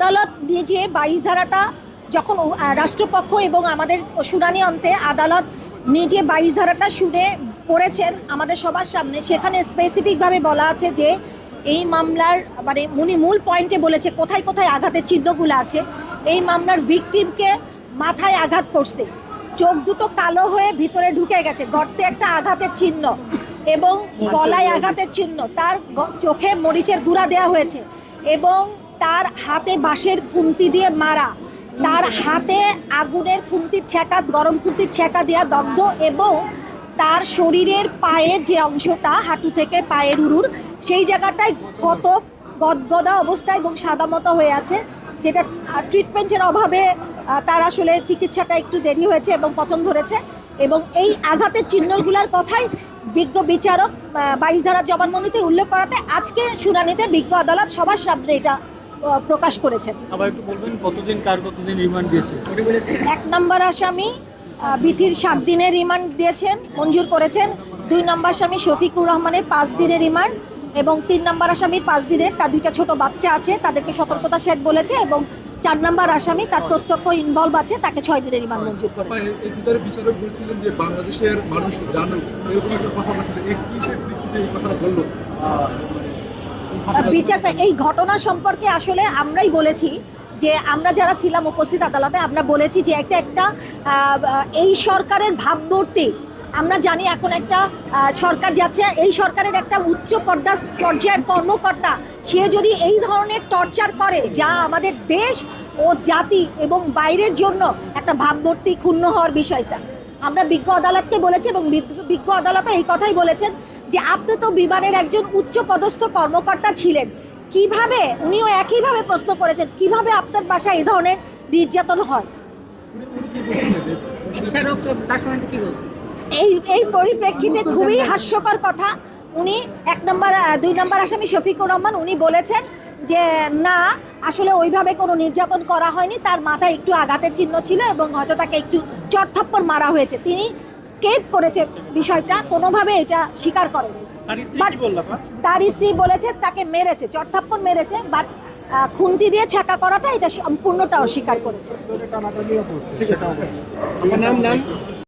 আদালত নিজে বাইশ ধারাটা যখন রাষ্ট্রপক্ষ এবং আমাদের শুনানি অন্তে আদালত নিজে বাইশ ধারাটা শুনে করেছেন আমাদের সবার সামনে। সেখানে স্পেসিফিকভাবে বলা আছে যে এই মামলার মানে উনি মূল পয়েন্টে বলেছে কোথায় কোথায় আঘাতের চিহ্নগুলো আছে। এই মামলার ভিকটিমকে মাথায় আঘাত করছে। চোখ দুটো কালো হয়ে ভিতরে ঢুকে গেছে গর্তে একটা আঘাতের চিহ্ন এবং গলায় আঘাতের চিহ্ন তার চোখে মরিচের গুঁড়া দেওয়া হয়েছে এবং তার হাতে বাঁশের খুন্তি দিয়ে মারা। তার হাতে আগুনের খুন্তির ছেঁকা, গরম খুন্তির ছেঁকা দেওয়া দগ্ধ এবং তার শরীরের পায়ের যে অংশটা, হাঁটু থেকে পায়ের উরুর, সেই জায়গাটায় ক্ষত, গদগদা অবস্থায় এবং সাদা মতো হয়ে আছে, যেটা ট্রিটমেন্টের অভাবে তার আসলে চিকিৎসাটা একটু দেরি হয়েছে এবং পছন্দ ধরেছে এবং এই আঘাতের চিহ্নগুলোর কথাই বিজ্ঞ বিচারক বাইশ ধারার জবানবন্দিতে উল্লেখ করাতে আজকে শুনানিতে বিজ্ঞ আদালত সবার সামনে এটা প্রকাশ করেছেন। আবার একটু বলবেন কতদিন কার কতদিন রিমান্ড দিয়েছে? এক নম্বর আসামি বিথির সাত দিনের রিমান্ড দিয়েছেন মঞ্জুর করেছেন। দুই নম্বর আসামি শফিকুর রহমানের পাঁচ দিনের রিমান্ড এবং তিন নম্বর আসামির পাঁচ দিনের তার দুইটা ছোট বাচ্চা আছে তাদেরকে সতর্কতা শেদ বলেছে এবং চার নম্বর আসামি তার প্রত্যক্ষ ইনভলভ আছে তাকে ছয় দিনের রিমান্ড মঞ্জুর করেছে। বিচারক বলছিলেন যে বাংলাদেশের মানুষ জানুক এরকম একটা কথা বলছিলেন। এই কিসের প্রেক্ষিতে এই কথাটা বলল? বিচারটা এই ঘটনা সম্পর্কে আসলে আমরাই বলেছি যে আমরা যারা ছিলাম উপস্থিত আদালতে আমরা বলেছি যে একটা একটা এই সরকারের ভাবমূর্তি আমরা জানি এখন একটা সরকার যাচ্ছে এই সরকারের একটা উচ্চ পর্দা পর্যায়ের কর্মকর্তা সে যদি এই ধরনের টর্চার করে যা আমাদের দেশ ও জাতি এবং বাইরের জন্য একটা ভাবমূর্তি ক্ষুণ্ণ হওয়ার বিষয় স্যার। আমরা বিজ্ঞ আদালতকে বলেছি এবং বিজ্ঞ- বিজ্ঞ আদালতও এই কথাই বলেছেন যে আপনি তো বিমানের একজন উচ্চ পদস্থ কর্মকর্তা ছিলেন। কীভাবে, উনিও একইভাবে প্রশ্ন করেছেন, কীভাবে আপনার বাসায় এই ধরনের নির্যাতন হয়? এই এই পরিপ্রেক্ষিতে খুবই হাস্যকর কথা। উনি এক নম্বর দুই নম্বর আসামি শফিকুর রহমান, উনি বলেছেন যে, না, আসলে ওইভাবে কোনো নির্যাতন করা হয়নি। তার মাথায় একটু আঘাতের চিহ্ন ছিল এবং হয়তো তাকে একটু চটথপ্পর মারা হয়েছে। তিনি স্কেপ করেছে বিষয়টা কোনোভাবে এটা স্বীকার করেনি। তার স্ত্রী বলেছে তাকে মেরেছে চরথাপ্পন মেরেছে বাট খুন্তি দিয়ে ছাকা করাটা এটা সম্পূর্ণটা অস্বীকার করেছে। ঠিক আছে নাম নাম?